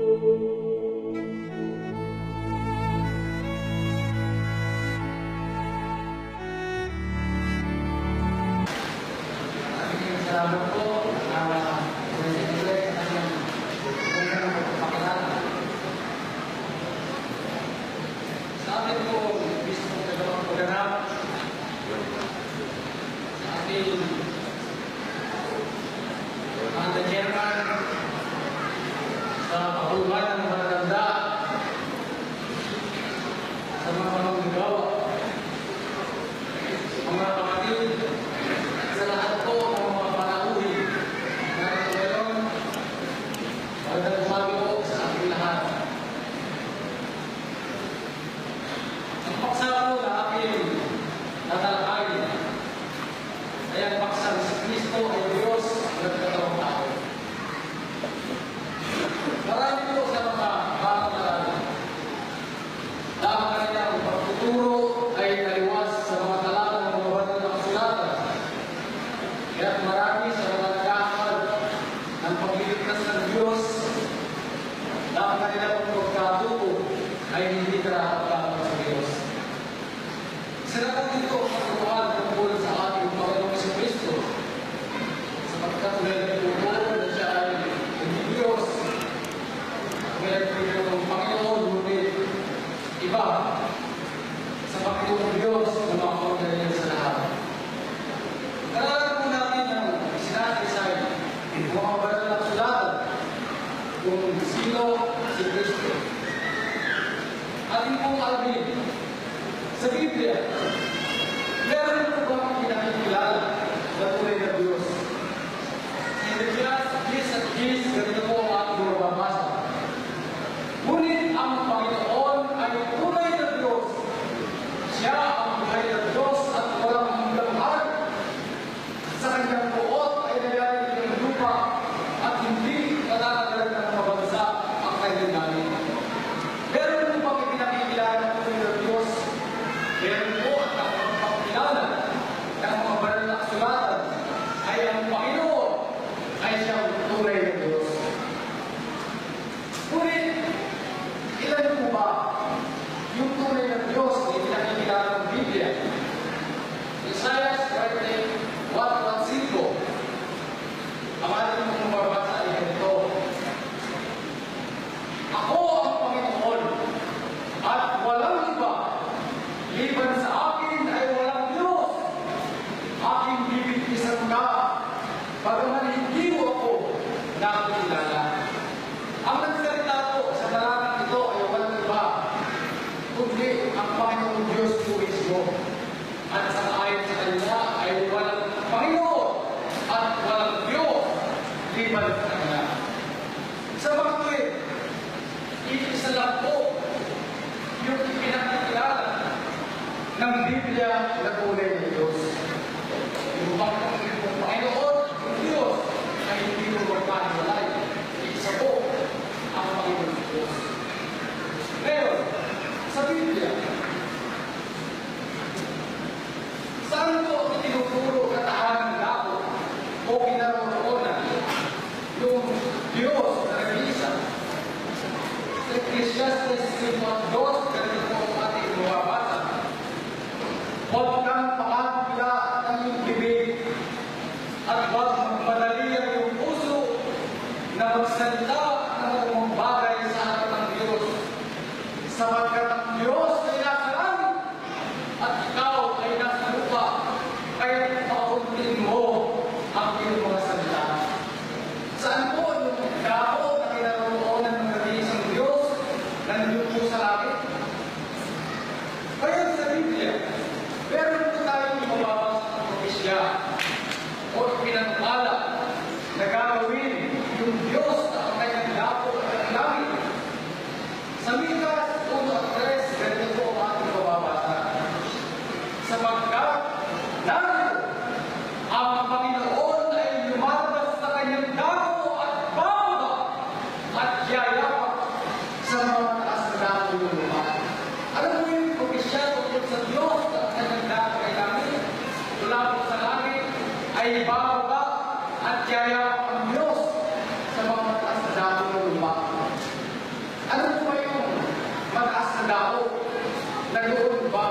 Música at sa ayon sa kanya ay walang Panginoon at walang Diyos liban sa kanya. Sa bakit? Iisa lang po yung pinakilala ng Biblia na kulay ng Diyos. Yung bakit ng Panginoon, yung Diyos ay hindi mo magpaniwala. Sabbath 但如果你把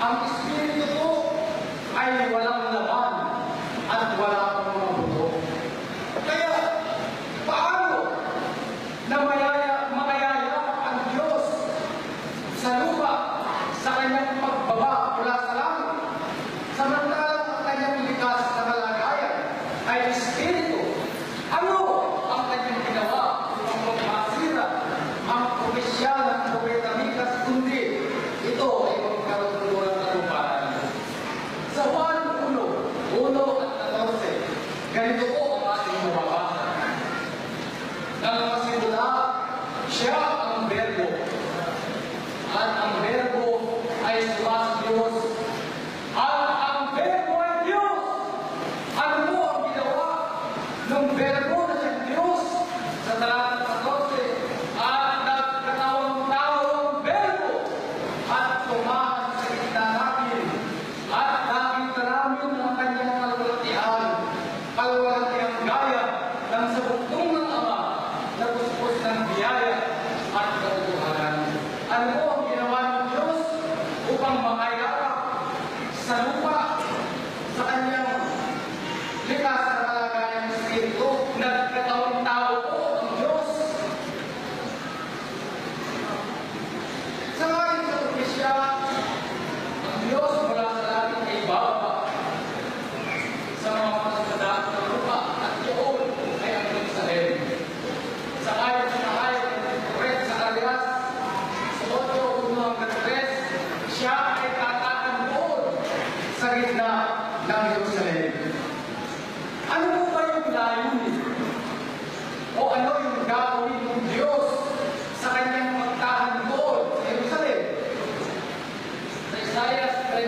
Ang Espiritu po ay walang laban at walang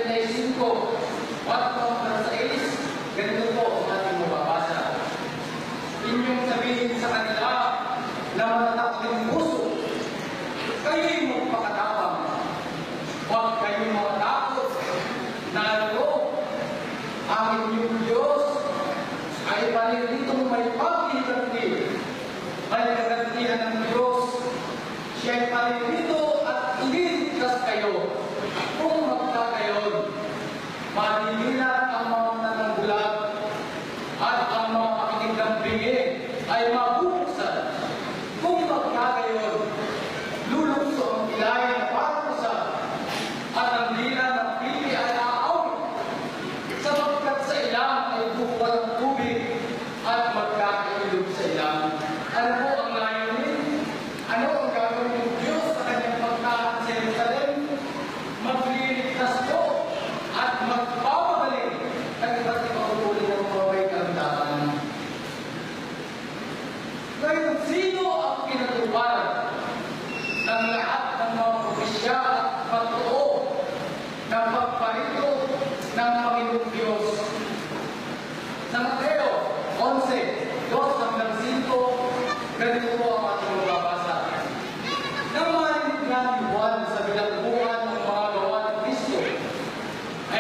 135, 4 Mustafa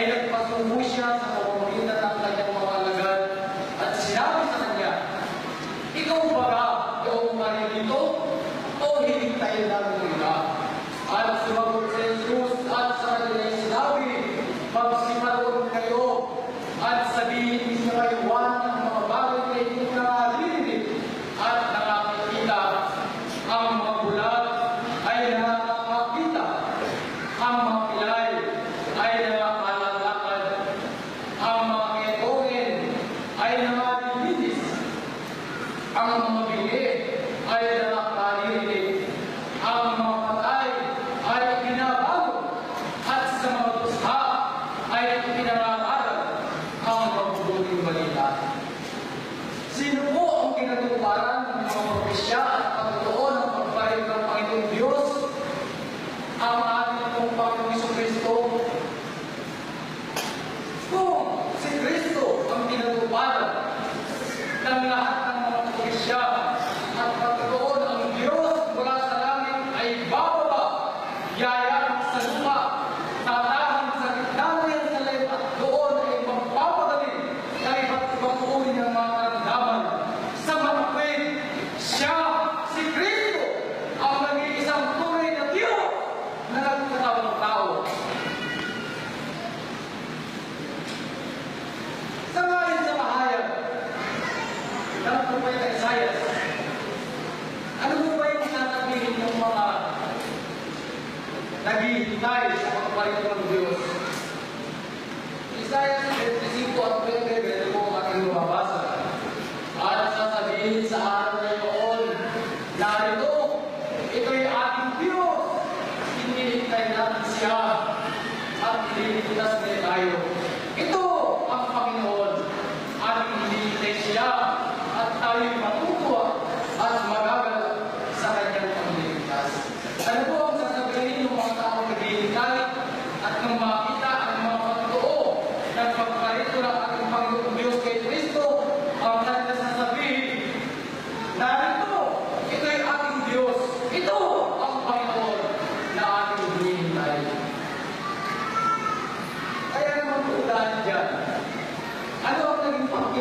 ay nagpatuloy siya sa pamamagitan ng kanyang mga alagad at sinabi sa kanya, Ikaw ba ba ang maririto o hinintay lang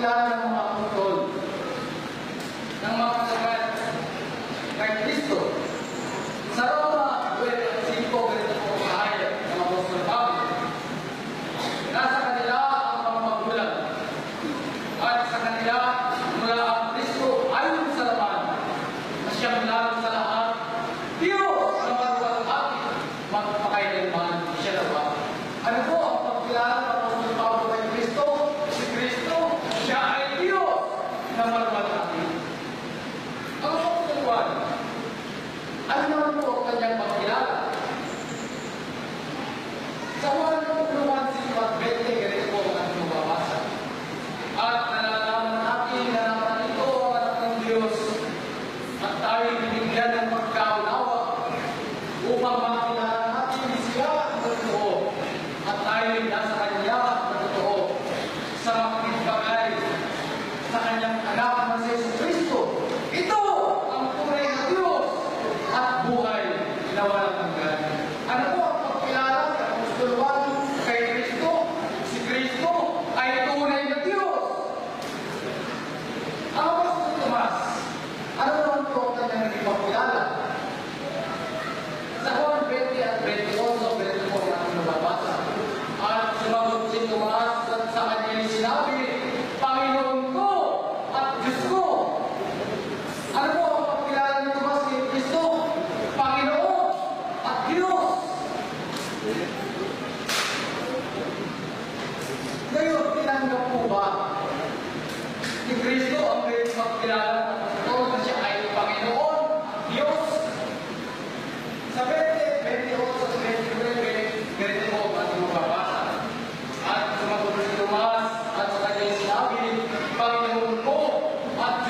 Gracias.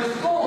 At Diyos